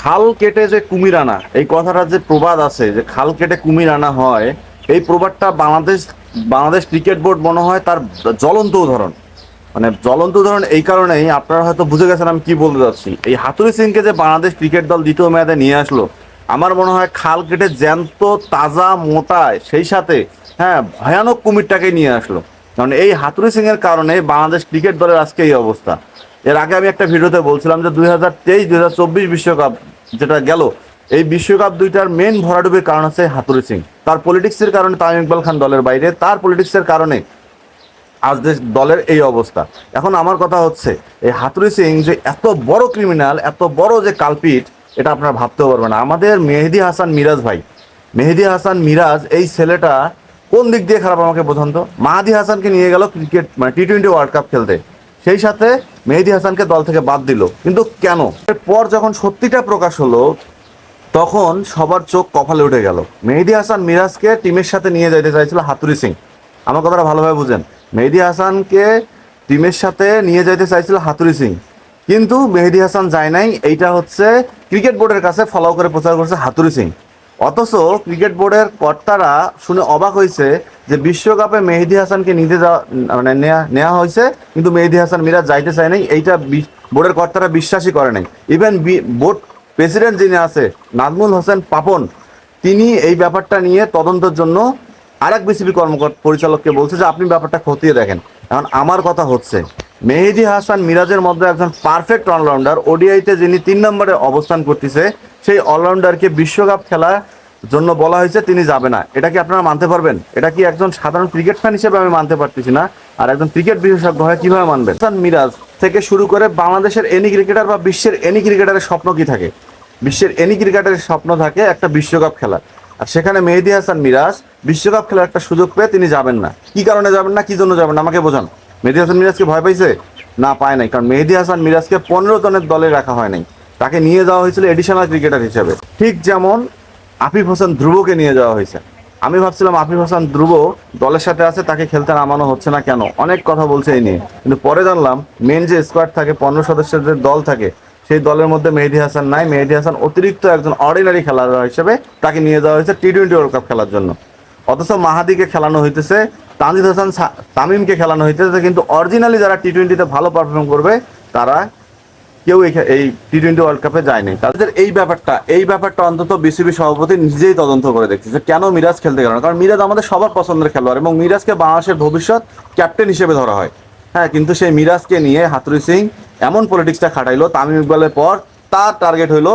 খাল কেটে যে কুমির আনা এই কথাটা যে প্রবাদ আছে যে খাল কেটে কুমির আনা হয়, এই প্রবাদটা বাংলাদেশ বাংলাদেশ ক্রিকেট বোর্ড মনে হয় তার জ্বলন্ত উদাহরণ। মানে জ্বলন্ত উদাহরণ এই কারণেই আপনারা হয়তো বুঝে গেছেন আমি কি বলতে যাচ্ছি এই হাতুরি সিংকে যে বাংলাদেশ ক্রিকেট দল দ্বিতীয় মেয়াদে নিয়ে আসলো, আমার মনে হয় খাল কেটে জ্যান্ত, তাজা, মোটায় সেই সাথে হ্যাঁ ভয়ানক কুমিরটাকে নিয়ে আসলো। কারণ এই হাতুরি সিং এর কারণে বাংলাদেশ ক্রিকেট দলের আজকে এই অবস্থা। এর আগে আমি একটা ভিডিওতে বলছিলাম যে দুই হাজার তেইশ, দুই হাজার চব্বিশ বিশ্বকাপ যেটা গেল, এই বিশ্বকাপ দুইটার মেন ভরাডুবির কারণ হচ্ছে হাতুরি সিং। তার পলিটিক্সের কারণে তামিম ইকবাল খান দলের বাইরে, তার পলিটিক্সের কারণে আজ দলের এই অবস্থা। এখন আমার কথা হচ্ছে, এই হাতুরি সিং যে এত বড় ক্রিমিনাল এত বড় যে কালপিট, এটা আপনারা ভাবতেও পারবেন না। আমাদের মেহেদি হাসান মিরাজ ভাই, মেহেদি হাসান মিরাজ, এই ছেলেটা কোন দিক দিয়ে খারাপ আমাকে বোঝান তো? মাহাদি হাসানকে নিয়ে গেল ক্রিকেট মানে টি টোয়েন্টি ওয়ার্ল্ড কাপ খেলতে। সেই সাথে মেহেদি হাসানকে দল থেকে বাদ দিল। কিন্তু কেন? এরপর যখন সত্যিটা প্রকাশ হলো, তখন সবার চোখ কপালে উঠে গেল। মেহেদি হাসান মিরাজকে টিমের সাথে নিয়ে যেতে চাইছিল হাতুরি সিং। আমার কথাটা ভালোভাবে বুঝেন। মেহেদি হাসানকে টিমের সাথে নিয়ে যেতে চাইছিল হাতুরি সিং। কিন্তু মেহেদি হাসান যায় নাই। এইটা হচ্ছে ক্রিকেট বোর্ডের কাছে ফলো করে প্রচার করছে হাতুরি সিং। অথচ ক্রিকেট বোর্ডের কর্তারা শুনে অবাক হয়েছে যে বিশ্বকাপে মেহেদি হাসানকে নিতে যাওয়া মানে নেওয়া হয়েছে, কিন্তু মেহেদি হাসান মিরাজ যাইতে চায় নাই, এইটা বোর্ডের কর্তারা বিশ্বাসই করে নাই। ইভেন বোর্ড প্রেসিডেন্ট যিনি আছে, নাজমুল হোসেন পাপন, তিনি এই ব্যাপারটা নিয়ে তদন্তের জন্য আরেক বিসিবি কর্মকর্তা পরিচালককে বলছে যে আপনি ব্যাপারটা খতিয়ে দেখেন। এখন আমার কথা হচ্ছে, মেহেদি হাসান মিরাজের মধ্যে একজন পারফেক্ট অলরাউন্ডার ওডিআইতে যিনি তিন নম্বরে অবস্থান করতেছে সেই অলরাউন্ডারকে বিশ্বকাপ খেলার জন্য বলা হয়েছে, তিনি যাবে না। এটা কি আপনারা মানতে পারবেন? এটা কি একজন সাধারণ ক্রিকেট ফ্যান হিসেবে আমি মানতে পারতেছি না। আর একজন ক্রিকেট বিশেষজ্ঞ হয়ে, কীভাবে মানবেন? মিরাজ থেকে শুরু করে বাংলাদেশের এনি ক্রিকেটার বা বিশ্বের এনি ক্রিকেটারের স্বপ্ন কি থাকে? বিশ্বের এনি ক্রিকেটারের স্বপ্ন থাকে একটা বিশ্বকাপ খেলা। আর সেখানে মেহেদি হাসান মিরাজ বিশ্বকাপ খেলার একটা সুযোগ পেয়ে তিনি যাবেন না। কি কারণে যাবেন না, কি জন্য যাবেন না, আমাকে বোঝান। মেহেদি হাসান মিরাজকে ভয় পাইছে? না, পায় নাই। কারণ মেহেদি হাসান মিরাজকে পনেরো জনের দলে রাখা হয় নাই। তাকে নিয়ে যাওয়া হয়েছিল এডিশনাল ক্রিকেটার হিসেবে। ঠিক যেমন আফিফ হোসেন ধ্রুবকে নিয়ে যাওয়া হয়েছে। আমি ভাবছিলাম আফিফ হোসেন ধ্রুব দলের সাথে আছে, তাকে খেলতে নামানো হচ্ছে না কেন? অনেক কথা বলছে এই নিয়ে। কিন্তু পরে জানলাম মেন যে স্কোয়াড থাকে, পনেরো সদস্যদের দল থাকে, সেই দলের মধ্যে মেহেদি হাসান নাই। মেহেদি হাসান অতিরিক্ত একজন অর্ডিনারি খেলোয়াড় হিসেবে তাকে নিয়ে যাওয়া হয়েছে টি টোয়েন্টি ওয়ার্ল্ড কাপ খেলার জন্য। অথচ মাহাদিকে খেলানো হইতেছে, তানজিদ হাসান তামিমকে খেলানো হইতেছে, কিন্তু অরিজিনালি যারা টি টোয়েন্টিতে ভালো পারফর্ম করবে, তারা কেউ এই- টি টোয়েন্টি ওয়ার্ল্ড কাপে যায়নি। তাদের এই ব্যাপারটা এই ব্যাপারটা অন্তত বিসিবি সভাপতি নিজেই তদন্ত করে দেখছে যে কেন মিরাজ খেলতে গেল না। কারণ মিরাজ আমাদের সবার পছন্দের খেলোয়াড় এবং মিরাজকে বাংলাদেশের ভবিষ্যৎ ক্যাপ্টেন হিসেবে ধরা হয়। হ্যাঁ কিন্তু সেই মিরাজকে নিয়ে হাতুরি সিং এমন পলিটিক্সটা খাটাইলো। তামিম ইকবালের পর তার টার্গেট হইল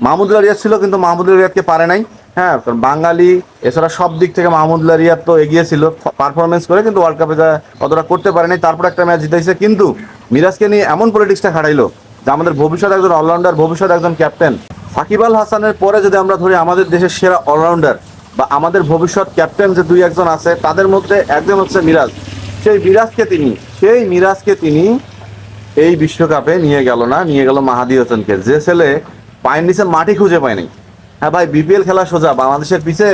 মাহমুদুল্লাহ রিয়াদ ছিল, কিন্তু মাহমুদুল্লাহ রিয়াদকে পারে নাই। হ্যাঁ কারণ বাঙালি, এছাড়া সব দিক থেকে মাহমুদুল্লাহ রিয়াদ তো এগিয়ে ছিল পারফরমেন্স করে, কিন্তু ওয়ার্ল্ড কাপে যা অতটা করতে পারে নাই তারপর একটা ম্যাচ জিতাইছে, কিন্তু মিরাজকে নিয়ে এমন পলিটিক্সটা খাটাইলো যে আমাদের ভবিষ্যৎ একজন অলরাউন্ডার ভবিষ্যৎ একজন ক্যাপ্টেন সাকিব আল হাসানের পরে যদি আমরা ধরি আমাদের দেশের সেরা অলরাউন্ডার বা আমাদের ভবিষ্যৎ ক্যাপ্টেন যে দুই একজন আছে, তাদের মধ্যে একজন হচ্ছে মিরাজ। সেই মিরাজকে তিনি, সেই মিরাজকে তিনি এই বিশ্বকাপে নিয়ে গেল না, নিয়ে গেল মাহাদি হোসেনকে। যে ছেলে পায়ের নিচে মাটি খুঁজে পায়নি। হ্যাঁ ভাই বিপিএল খেলা সোজা, বাংলাদেশের পিছে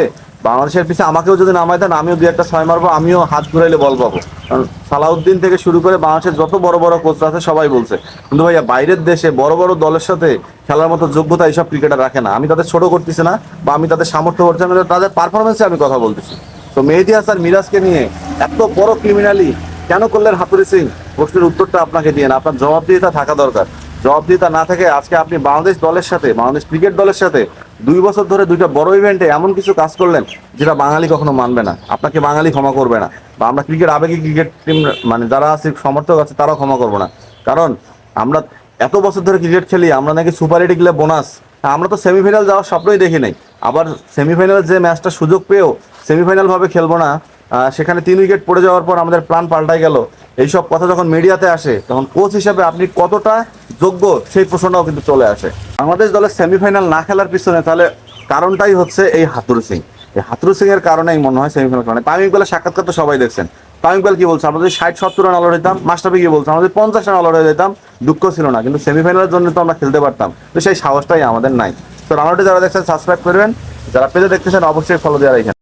বাংলাদেশের পিছে আমাকেও যদি নামাই দেন, আমিও দুই একটা ছয় মারবো, আমিও হাত ঘুরাইলে বল পাবো। কারণ সালাউদ্দিন থেকে শুরু করে বাংলাদেশের যত বড় বড় কোচরা আছে, সবাই বলছে। কিন্তু ভাইয়া, বাইরের দেশে বড় বড় দলের সাথে খেলার মতো যোগ্যতা এইসব ক্রিকেটার রাখে না। আমি তাদের ছোট করতেছি না বা আমি তাদের সামর্থ্য করছি না, তাদের পারফরমেন্সে আমি কথা বলতেছি। তো মেহেদি হাসান, মিরাজকে নিয়ে এত বড় ক্রিমিনালি কেন করলেন হাতুরি সিং? প্রশ্নের উত্তরটা আপনাকে দিয়ে না, আপনার জবাবদিহিতা থাকা দরকার। জবাবদিহিতা না থাকে আজকে আপনি বাংলাদেশ দলের সাথে, বাংলাদেশ ক্রিকেট দলের সাথে দুই বছর ধরে দুইটা বড় ইভেন্টে এমন কিছু কাজ করলেন যেটা বাঙালি কখনো মানবে না। আপনাকে বাঙালি ক্ষমা করবে না। বা আমরা ক্রিকেট আবেগে ক্রিকেট টিম মানে যারা আছে, সমর্থক আছে, তারাও ক্ষমা করব না। কারণ আমরা এত বছর ধরে ক্রিকেট খেলি, আমরা নাকি সুপার এইট গেলে বোনাস আমরা তো সেমিফাইনাল যাওয়ার স্বপ্নই দেখি নাই। আবার সেমিফাইনাল যে ম্যাচটা সুযোগ পেয়েও সেমিফাইনালভাবে খেলব না সেখানে তিন উইকেট পড়ে যাওয়ার পর আমাদের প্ল্যান পাল্টাই গেল। এইসব কথা যখন মিডিয়াতে আসে, তখন কোচ হিসাবে আপনি কতটা যোগ্য সেই প্রশ্নটাও কিন্তু চলে আসে। বাংলাদেশ দলের সেমিফাইনাল না খেলার পিছনে তাহলে কারণটাই হচ্ছে এই হাতুরু সিং। এই হাতুর সিং এর কারণেই মনে হয় সেমিফাইনাল কারণে। তামিম ইকবালের সাক্ষাৎকার তো সবাই দেখছেন। তামিম ইকবাল কি বলছে? যদি ষাট, সত্তর রান অলআউট হইতাম। মাস্টারবি কি বলছে? যদি পঞ্চাশ রান অলআউট হয়ে যেতাম দুঃখ ছিল না, কিন্তু সেমিফাইনালের জন্য তো আমরা খেলতে পারতাম। তো সেই সাহসটাই আমাদের নাই। তো রানাউটে যারা দেখছেন সাবস্ক্রাইব করবেন। যারা পেজে দেখতেছেন, অবশ্যই ফলো দেওয়া রাখেন